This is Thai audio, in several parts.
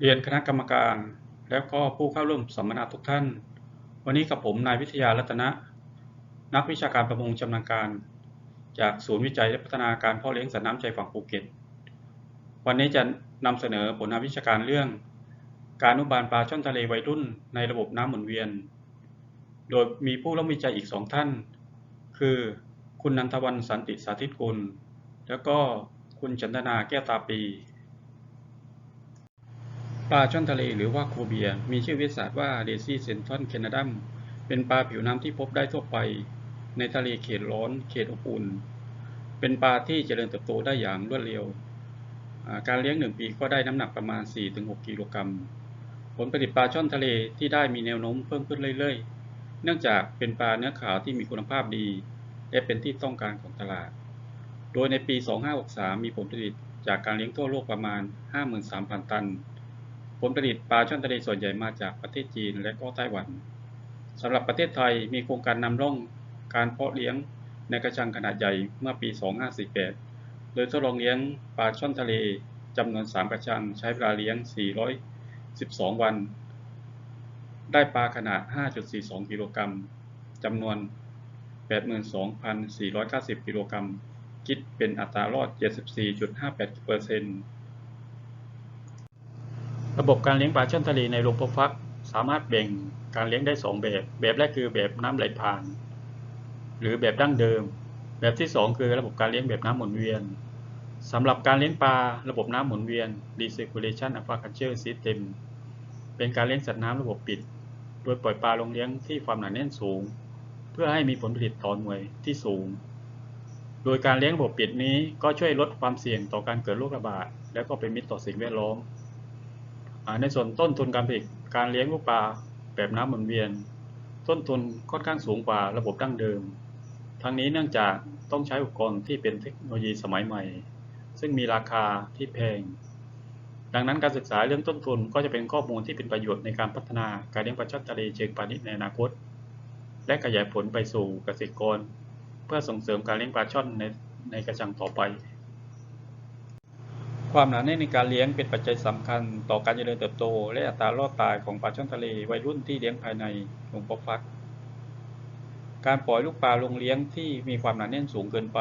เรียนคณะกรรมการ แล้วก็ผู้เข้าร่วมสัมมนาทุกท่าน วันนี้กับผมนายวิทยารัตนะ นักวิชาการประมงชำนาญการ จากศูนย์วิจัยและพัฒนาการพ่อเลี้ยงสัตว์น้ำใจฝั่งภูเก็ต วันนี้จะนำเสนอผลงานวิชาการเรื่อง การอนุบาลปลาช่อนทะเลวัยรุ่น ในระบบน้ำหมุนเวียน โดยมีผู้ร่วมวิจัยอีกสองท่าน คือ คุณนันทวันสันติสาธิตกุล แล้วก็คุณจันทนาแก้วตาปี ปลาช่อนทะเลหรือว่าโคเบีย มีชื่อวิทยาศาสตร์ว่าเดซี่เซนทอนแคนาดัมเป็นปลาผิวน้ำที่พบได้ทั่วไป ในทะเลเขตร้อน เขตอบอุ่น เป็นปลาที่เจริญเติบโตได้อย่างรวดเร็ว การเลี้ยงหนึ่งปีก็ได้น้ำหนักประมาณ 4-6 กิโลกรัม ผลผลิตปลาช่อนทะเลที่ได้มีแนวโน้มเพิ่มขึ้นเรื่อยๆ เนื่องจากเป็นปลาเนื้อขาวที่มีคุณภาพดี และเป็นที่ต้องการของตลาด โดยในปี 2563 มีผลผลิตจากการเลี้ยงทั่วโลกประมาณ 53,000 ตัน ผลผลิตปลาช่อนทะเลส่วนใหญ่มาจากประเทศจีนและก็ไต้หวันสำหรับประเทศไทยมีโครงการนำร่องการเพาะเลี้ยงในกระชังขนาดใหญ่เมื่อปี 2548 โดยทดลองเลี้ยงปลาช่อนทะเลจำนวน 3 กระชังใช้เวลาเลี้ยง 412 วัน ได้ปลาขนาด 5.42 กิโลกรัมจำนวน 82,490 กิโลกรัม คิดเป็นอัตรารอด 74.58%ร ระบบการเลี้ยงปลาช่อนทะเลในโรงเพาะฟัก สามารถแบ่งการเลี้ยงได้ 2 แบบ แบบแรกคือแบบน้ำไหลผ่าน หรือแบบดั้งเดิม แบบที่ 2 คือระบบการเลี้ยงแบบน้ำหมุนเวียนสำหรับการเลี้ยงปลาระบบน้ำหมุนเวียน Recirculation Aquaculture System เป็นการเลี้ยงสัตว์น้ำระบบปิด โดยปล่อยปลาลงเลี้ยงที่ความหนาแน่นสูง เพื่อให้มีผลผลิตต่อหน่วยที่สูง โดยการเลี้ยงระบบปิดนี้ก็ช่วยลดความเสี่ยงต่อการเกิดโรคระบาด และก็เป็นมิตรต่อสิ่งแวดล้อม ในส่วนต้นทุนการผลิตการเลี้ยงลูกปลาแบบน้ำหมุนเวียน ต้นทุนค่อนข้างสูงกว่าระบบดั้งเดิม ทั้งนี้เนื่องจากต้องใช้อุปกรณ์ที่เป็นเทคโนโลยีสมัยใหม่ ซึ่งมีราคาที่แพง ดังนั้นการศึกษาเรื่องต้นทุนก็จะเป็นข้อมูลที่เป็นประโยชน์ในการพัฒนาการเลี้ยงปลาช่อนทะเลเชิงพาณิชย์ในอนาคต และขยายผลไปสู่เกษตรกร เพื่อส่งเสริมการเลี้ยงปลาช่อนในในกระชังต่อไป ความหนาแน่นในการเลี้ยงเป็นปัจจัยสำคัญ ต่อการเจริญเติบโต และอัตรารอดตายของปลาช่อนทะเลวัยรุ่นที่เลี้ยงภายในโรงเพาะฟัก การปล่อยลูกปลาลงเลี้ยงที่มีความหนาแน่นสูงเกินไป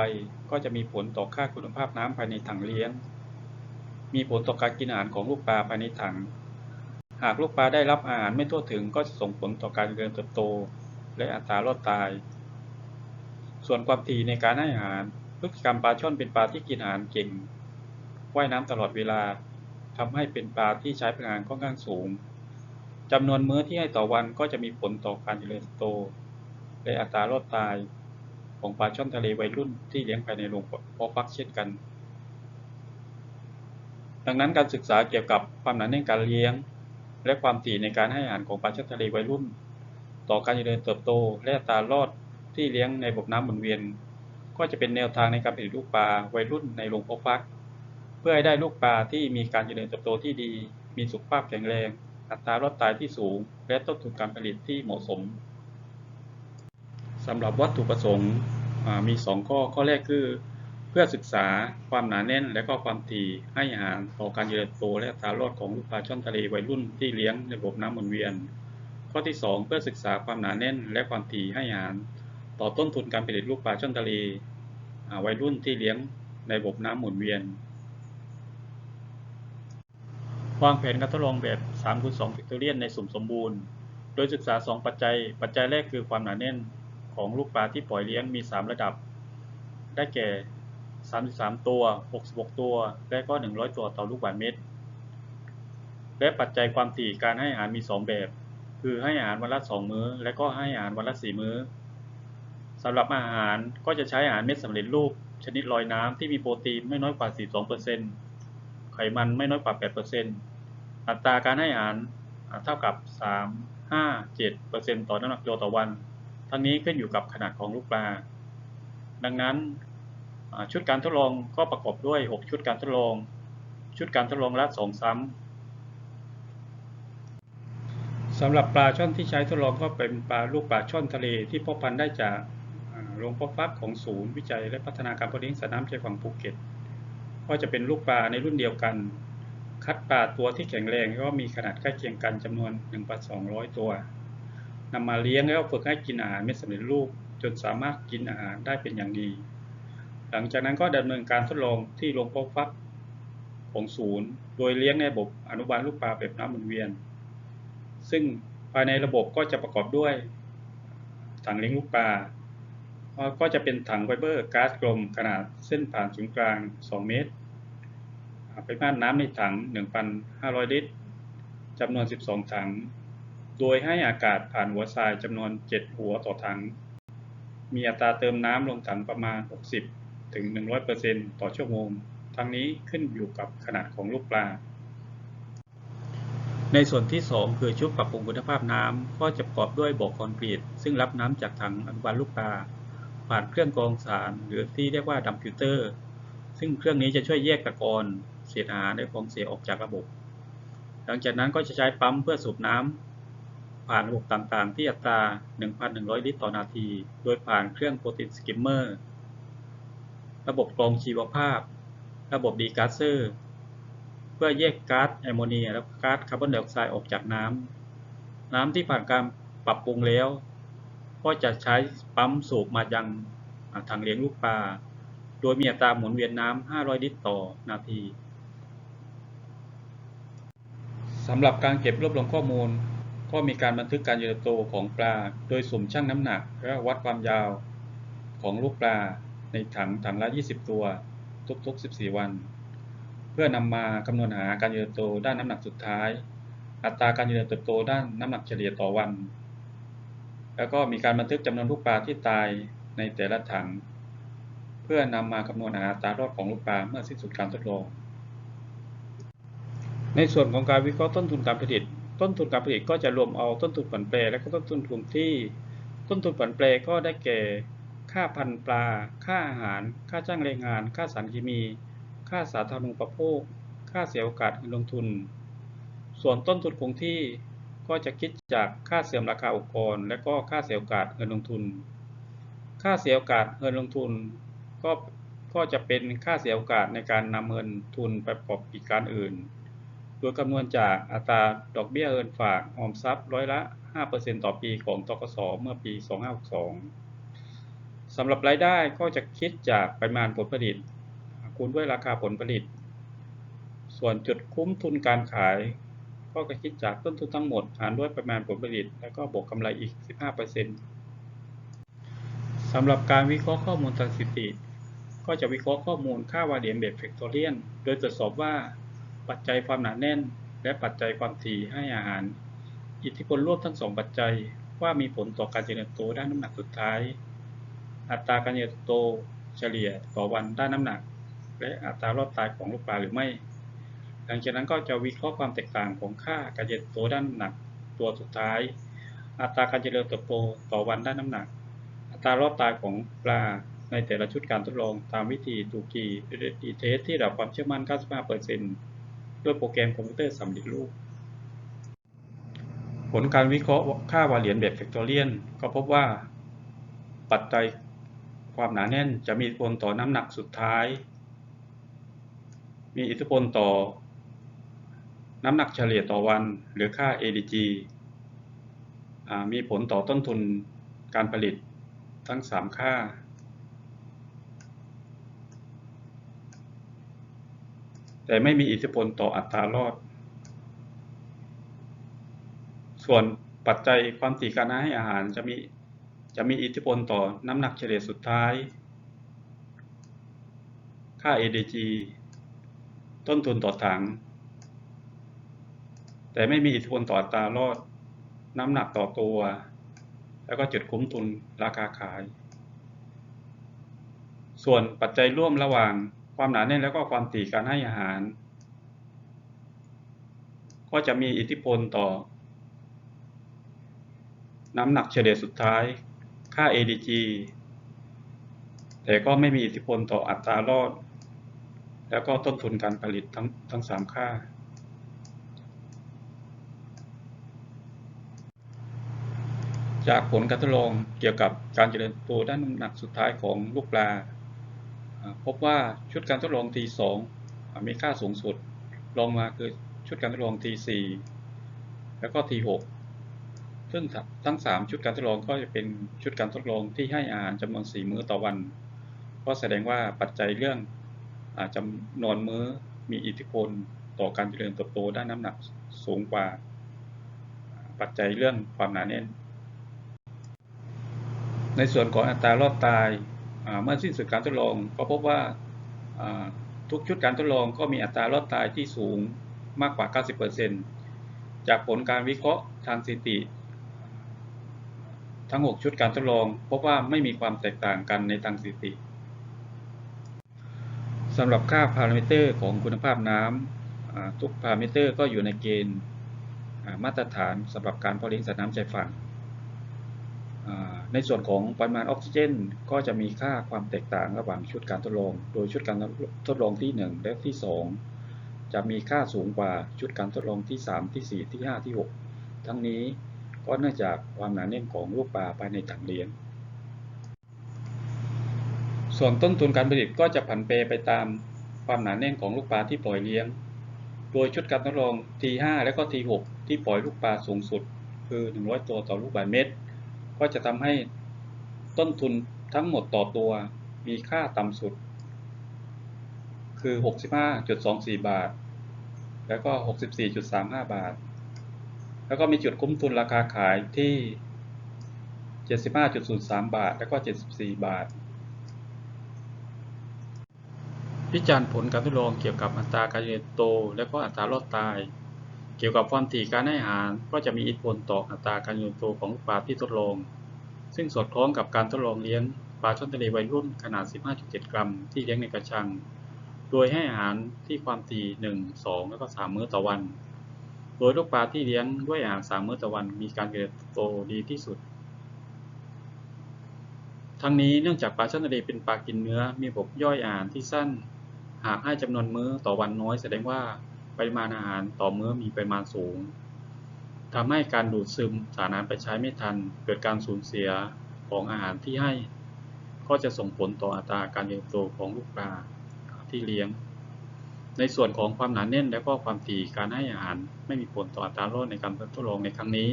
ก็จะมีผลต่อค่าคุณภาพน้ำภายในถังเลี้ยง มีผลต่อการกินอาหารของลูกปลาภายในถัง หากลูกปลาได้รับอาหารไม่ทั่วถึงก็จะส่งผลต่อการเจริญเติบโต และอัตรารอดตาย ส่วนความถี่ในการให้อาหารพฤติกรรมปลาช่อนเป็นปลาที่กินอาหารเก่ง ว่ายน้ำตลอดเวลาทำให้เป็นปลาที่ใช้พลังงานค่อนข้างสูงจำนวนมื้อที่ให้ต่อวันก็จะมีผลต่อการเจริญเติบโต และอัตรารอดตายของปลาช่อนทะเลวัยรุ่นที่เลี้ยงภายในโรงเพาะฟักเช่นกัน ดังนั้นการศึกษาเกี่ยวกับความหนาแน่นการเลี้ยง และความถี่ในการให้อาหารของปลาช่อนทะเลวัยรุ่น ต่อการเจริญเติบโต และอัตรารอดที่เลี้ยงในระบบน้ำหมุนเวียน ก็จะเป็นแนวทางในการผลิตลูกปลาวัยรุ่นในโรงเพาะฟัก เพื่อให้ได้ลูกปลาที่มีการเจริญเติบโตที่ดี มีสุขภาพแข็งแรง อัตรารอดตายที่สูง และต้นทุนการผลิตที่เหมาะสมสำหรับวัตถุประสงค์มี 2 ข้อ ข้อแรกคือ เพื่อศึกษาความหนาแน่นและก็ความถี่ให้อาหารต่อการเจริญเติบโตและอัตรารอดของลูกปลาช่อนทะเลวัยรุ่นที่เลี้ยงในระบบน้ำหมุนเวียน ข้อที่ 2 เพื่อศึกษาความหนาแน่นและความถี่ให้อาหาร ต่อต้นทุนการผลิตลูกปลาช่อนทะเลวัยรุ่นที่เลี้ยงในระบบน้ำหมุนเวียน วางแผนการทดลองแบบ3คูณ2 Factorial ในสุ่มสมบูรณ์ โดยศึกษา 2 ปัจจัย ปัจจัยแรกคือความหนาแน่นของลูกปลาที่ปล่อยเลี้ยงมี 3 ระดับ ได้แก่ 33 ตัว 66 ตัว และก็ 100 ตัวต่อลูกบาศก์เมตร และปัจจัยความถี่การให้อาหารมี 2 แบบ คือให้อาหารวันละ 2 มื้อ และก็ให้อาหารวันละ 4 มื้อสำหรับอาหารก็จะใช้อาหารเม็ดสำเร็จรูปชนิดลอยน้ำที่มีโปรตีนไม่น้อยกว่า 42% ไขมันไม่น้อยกว่า 8%อัตราการให้อาหารเท่ากับ 3 5 7%ต่อน้ำหนักโลต่อวัน ทั้งนี้ขึ้นอยู่กับขนาดของลูกปลา ดังนั้นชุดการทดลองก็ประกอบด้วย 6 ชุดการทดลอง ชุดการทดลองละ 2 ซ้ำสำหรับปลาช่อนที่ใช้ทดลองก็เป็นปลาลูกปลาช่อนทะเลที่พาะพันธุ์ได้จากโรงเพาะฟักของศูนย์วิจัยและพัฒนาการเพาะเลี้ยงสัตว์น้ำใจฝั่งภูเก็ต ก็จะเป็นลูกปลาในรุ่นเดียวกัน คัดปลาตัวที่แข็งแรงก็มีขนาดใกล้เคียงกันจำนวน1,200 ตัวนำมาเลี้ยงแล้วฝึกให้กินอาหารเม็ดสำเร็จรูปจนสามารถกินอาหารได้เป็นอย่างดี หลังจากนั้นก็ดำเนินการทดลองที่โรงเพาะฟักของศูนย์ โดยเลี้ยงในระบบอนุบาลลูกปลาแบบน้ำหมุนเวียน ซึ่งภายในระบบก็จะประกอบด้วยถังเลี้ยงลูกปลา ก็จะเป็นถังไฟเบอร์ก๊าซกลมขนาดเส้นผ่านศูนย์กลาง 2 เมตรปริมาณน้ำในถัง 1,500 ลิตรจำนวน 12 ถัง โดยให้อากาศผ่านหัวทรายจำนวน 7 หัวต่อถัง มีอัตราเติมน้ำลงถังประมาณ 60 ถึง 100%ต่อชั่วโมง ทั้งนี้ขึ้นอยู่กับขนาดของลูกปลา ในส่วนที่ 2 คือชุดปรับปรุงคุณภาพน้ำก็จะประกอบด้วยบ่อคอนกรีตซึ่งรับน้ำจากถังอนุบาลลูกปลา ผ่านเครื่องกรองสารหรือที่เรียกว่าดัมพิวเตอร์ ซึ่งเครื่องนี้จะช่วยแยกตะกอนเศษอาหารและของเสียออกจากระบบ หลังจากนั้นก็จะใช้ปั๊มเพื่อสูบน้ำผ่านระบบต่างๆ ที่อัตรา 1,100 ลิตรต่อนาที โดยผ่านเครื่องโปรตีนสกิมเมอร์ ระบบกรองชีวภาพ ระบบดีกาสเซอร์ เพื่อแยกก๊าซแอมโมเนียและก๊าซคาร์บอนไดออกไซด์ออกจากน้ำน้ำที่ผ่านการปรับปรุงแล้ว ก็จะใช้ปั๊มสูบมายังถังเลี้ยงลูกปลา โดยมีอัตราหมุนเวียนน้ำ 500 ลิตรต่อนาทีสำหรับการเก็บรวบรวมข้อมูล ก็มีการบันทึกการเจริญโตของปลา โดยสุ่มชั่งน้ำหนักและวัดความยาวของลูกปลาในถังถังละ 20 ตัว ทุกๆ 14 วัน เพื่อนำมาคำนวณหาการเจริญโตด้านน้ำหนักสุดท้าย อัตราการเจริญเติบโตด้านน้ำหนักเฉลี่ยต่อวัน แล้วก็มีการบันทึกจำนวนลูกปลาที่ตายในแต่ละถัง เพื่อนำมาคำนวณหาอัตรารอดของลูกปลาเมื่อสิ้นสุดการทดลอง ในส่วนของการวิเคราะห์ต้นทุนการผลิต ต้นทุนการผลิตก็จะรวมเอาต้นทุนผันแปรและก็ต้นทุนคงที่ ต้นทุนผันแปรก็ได้แก่ ค่าพันปลา ค่าอาหาร ค่าจ้างแรงงาน ค่าสารเคมี ค่าสาธารณูปโภค ค่าเสียโอกาสเงินลงทุน ส่วนต้นทุนคงที่ ก็จะคิดจากค่าเสื่อมราคาอุปกรณ์ และก็ค่าเสียโอกาสเงินลงทุน ค่าเสียโอกาสเงินลงทุน ก็ก็จะเป็นค่าเสียโอกาสในการนำเงินทุนไปประกอบกิจการอื่น โดยคำนวณจากอัตราดอกเบี้ยเงินฝากออมทรัพย์ร้อยละ 5%ต่อปีของตกสเมื่อปี 2562สำหรับรายได้ก็จะคิดจากปริมาณผลผลิต คูณด้วยราคาผลผลิต ส่วนจุดคุ้มทุนการขาย ก็จะคิดจากต้นทุนทั้งหมดหารด้วยปริมาณผลผลิต แล้วก็บวกกำไรอีก 15%สำหรับการวิเคราะห์ข้อมูลสถิติ ก็จะวิเคราะห์ข้อมูลค่าวาเดียนแบบแฟกตอเรียนโดยตรวจสอบว่าปัจจัยความหนาแน่น และปัจจัยความถี่ให้อาหาร อิทธิพลร่วมทั้งสองปัจจัยว่ามีผลต่อการเจริญเติบโตด้านน้ำหนักสุดท้าย อัตราการเจริญเติบโตเฉลี่ยต่อวันด้านน้ำหนัก และอัตรารอดตายของลูกปลาหรือไม่ หลังจากนั้นก็จะวิเคราะห์ความแตกต่างของค่าการเจริญเติบโตด้านหนักตัวสุดท้าย อัตราการเจริญเติบโตต่อวันด้านน้ำหนัก อัตรารอดตายของปลาในแต่ละชุดการทดลองตามวิธีตูกีดีเทสที่ระดับความเชื่อมั่น 95%ด้วยโปรแกรมคอมพิวเตอร์สำเร็จรูป ผลการวิเคราะห์ค่าวาเลียนแบบแฟกตอเรียนก็พบว่า ปัจจัยความหนาแน่นจะมีอิทธิพลต่อน้ำหนักสุดท้าย มีอิทธิพลต่อ น้ำหนักเฉลี่ยต่อวันหรือค่า ADG มีผลต่อต้นทุนการผลิตทั้ง 3 ค่า แต่ไม่มีอิทธิพลต่ออัตรารอด ส่วนปัจจัยความถี่การให้อาหารจะมีจะมีอิทธิพลต่อน้ำหนักเฉลี่ยสุดท้าย ค่า ADG ต้นทุนต่อถัง แต่ไม่มีอิทธิพลต่ออัตรารอด น้ำหนักต่อตัว แล้วก็จุดคุ้มทุนราคาขาย ส่วนปัจจัยร่วมระหว่างความหนาแน่นแล้วก็ความถี่การให้อาหาร ก็จะมีอิทธิพลต่อ น้ำหนักเฉลี่ยสุดท้าย ค่า ADG แต่ก็ไม่มีอิทธิพลต่ออัตรารอด แล้วก็ต้นทุนการผลิตทั้งทั้งสามค่า จากผลการทดลองเกี่ยวกับการเจริญเติบโตด้านน้ำหนักสุดท้ายของลูกปลา พบว่าชุดการทดลอง T2 มีค่าสูงสุดรองมาคือชุดการทดลอง T4 แล้วก็ T6 ซึ่งทั้ง 3 ชุดการทดลองก็จะเป็นชุดการทดลองที่ให้อาหารจำนวน 4 มื้อต่อวัน ก็แสดงว่าปัจจัยเรื่องอาจำนวนมื้อมีอิทธิพลต่อการเจริญเติบโตด้านน้ำหนักสูงกว่า ปัจจัยเรื่องความหนาแน่น ในส่วนของอัตรารอดตายเมื่อสิ้นสุดการทดลองก็พบว่าทุกชุดการทดลองก็มีอัตรารอดตายที่สูงมากกว่า 90%จากผลการวิเคราะห์ทางสถิติ ทั้ง 6 ชุดการทดลอง พบว่าไม่มีความแตกต่างกันในทางสถิติสำหรับค่าพารามิเตอร์ของคุณภาพน้ำทุกพารามิเตอร์ก็อยู่ในเกณฑ์มาตรฐานสำหรับการเพาะเลี้ยงสัตว์น้ำชายฝั่ง ในส่วนของปริมาณออกซิเจน ก็จะมีค่าความแตกต่างระหว่างชุดการทดลอง โดยชุดการทดลองที่ 1 และที่ 2 จะมีค่าสูงกว่าชุดการทดลองที่ 3 ที่ 4 ที่ 5 ที่ 6 ทั้งนี้ก็เนื่องจากความหนาแน่นของลูกปลาภายในถังเลี้ยง ส่วนต้นทุนการผลิตก็จะผันเปไปตามความหนาแน่นของลูกปลาที่ปล่อยเลี้ยง โดยชุดการทดลอง T5 และก็ T6 ที่ปล่อยลูกปลาสูงสุด คือ 100 ตัวต่อลูกบาศก์เมตร ก็จะทำให้ต้นทุนทั้งหมดต่อตัวมีค่าต่ำสุด คือ 65.24 บาท แล้วก็ 64.35 บาท แล้วก็มีจุดคุ้มทุนราคาขายที่ 75.03 บาท แล้วก็ 74 บาท พิจารณ์ผลการทดลองเกี่ยวกับอัตราการเจริญเติบโต และก็อัตรารอดตาย เกี่ยวกับความถี่การให้อาหารก็จะมีอิทธิพลต่ออัตราการเจริญเติบโตของปลาที่ทดลอง ซึ่งสอดคล้องกับการทดลองเลี้ยงปลาช่อนทะเลวัยรุ่นขนาด 15.7 กรัม ที่เลี้ยงในกระชัง โดยให้อาหารที่ความถี่ 1 2 แล้วก็ 3 มื้อต่อวัน โดยลูกปลาที่เลี้ยงด้วยอาหาร 3 มื้อต่อวัน มีการเจริญเติบโตดีที่สุด ทั้งนี้เนื่องจากปลาช่อนทะเลเป็นปลากินเนื้อ มีระบบย่อยอาหารที่สั้น หากให้จำนวนมื้อต่อวันน้อยแสดงว่า ปริมาณอาหารต่อมื้อมีปริมาณสูงทำให้การดูดซึมสารอาหารไปใช้ไม่ทัน เกิดการสูญเสียของอาหารที่ให้ ก็จะส่งผลต่ออัตราการเติบโตของลูกปลาที่เลี้ยง ในส่วนของความหนาแน่นและก็ความถี่การให้อาหาร ไม่มีผลต่ออัตรารอดในการทดลองในครั้งนี้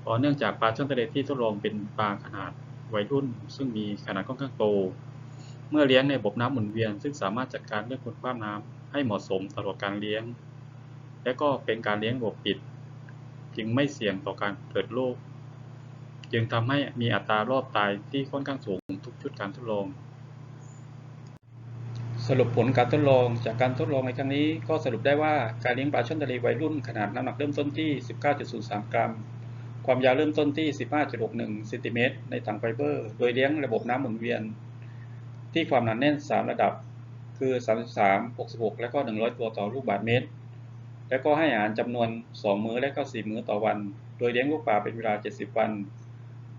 เพราะเนื่องจากปลาช่อนทะเลที่ทดลองเป็นปลาขนาดวัยรุ่น ซึ่งมีขนาดค่อนข้างโต เมื่อเลี้ยงในบบน้ำหมุนเวียน ซึ่งสามารถจัดการเรื่องคุณภาพน้ำ ให้เหมาะสมตลอดการเลี้ยง และก็เป็นการเลี้ยงระบบปิด จึงไม่เสี่ยงต่อการเกิดโรคจึงทำให้มีอัตรารอดตายที่ค่อนข้างสูงทุกชุดการทดลอง สรุปผลการทดลองจากการทดลองในครั้งนี้ ก็สรุปได้ว่าการเลี้ยงปลาช่อนทะเลวัยรุ่นขนาดน้ำหนักเริ่มต้นที่ 19.03 กรัม ความยาวเริ่มต้นที่ 15.61เซนติเมตรในถังไฟเบอร์ โดยเลี้ยงระบบน้ำหมุนเวียน ที่ความหนาแน่น 3 ระดับ คือ 33 66 และก็ 100 ตัวต่อลูกบาศก์เมตร และก็ให้อาหารจำนวน 2 มื้อและก็ 4 มื้อต่อวัน โดยเลี้ยงลูกปลาเป็นเวลา 70 วัน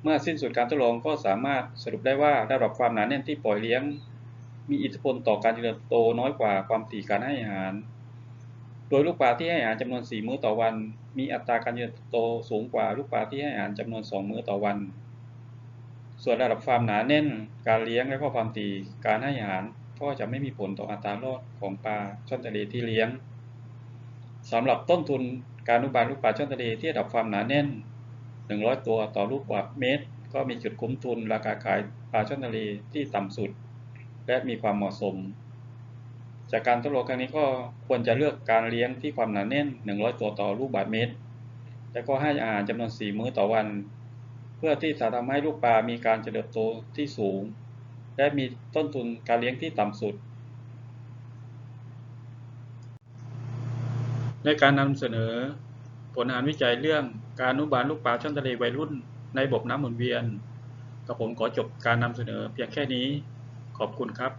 เมื่อสิ้นสุดการทดลองก็สามารถสรุปได้ว่าระดับความหนาแน่นที่ปล่อยเลี้ยง มีอิทธิพลต่อการเจริญโตน้อยกว่าความถี่การให้อาหาร โดยลูกปลาที่ให้อาหารจำนวน 4 มื้อต่อวัน มีอัตราการเจริญโตสูงกว่าลูกปลาที่ให้อาหารจำนวน 2 มื้อต่อวันส่วนระดับความหนาแน่น การเลี้ยงและก็ความถี่การให้อาหาร ก็จะไม่มีผลต่ออัตรารอดของปลาช่อนทะเลที่เลี้ยงสำหรับต้นทุนการอนุบาลลูกปลาช่อนทะเลที่ระดับความหนาแน่น 100 ตัวต่อลูกบาศก์เมตร ก็มีจุดคุ้มทุนราคาขายปลาช่อนทะเลที่ต่ำสุด และมีความเหมาะสม จากการทดลองครั้งนี้ก็ควรจะเลือกการเลี้ยงที่ความหนาแน่น 100 ตัวต่อลูกบาศก์เมตร และก็ให้อาหารจำนวน 4 มื้อต่อวัน เพื่อที่จะทำให้ลูกปลามีการเจริญเติบโตที่สูง และมีต้นทุนการเลี้ยงที่ต่ำสุด ในการนำเสนอ ผลงานวิจัยเรื่องการอนุบาลลูกปลาช่อนทะเลวัยรุ่น ในระบบน้ำหมุนเวียนกับผมขอจบการนำเสนอเพียงแค่นี้ ขอบคุณครับ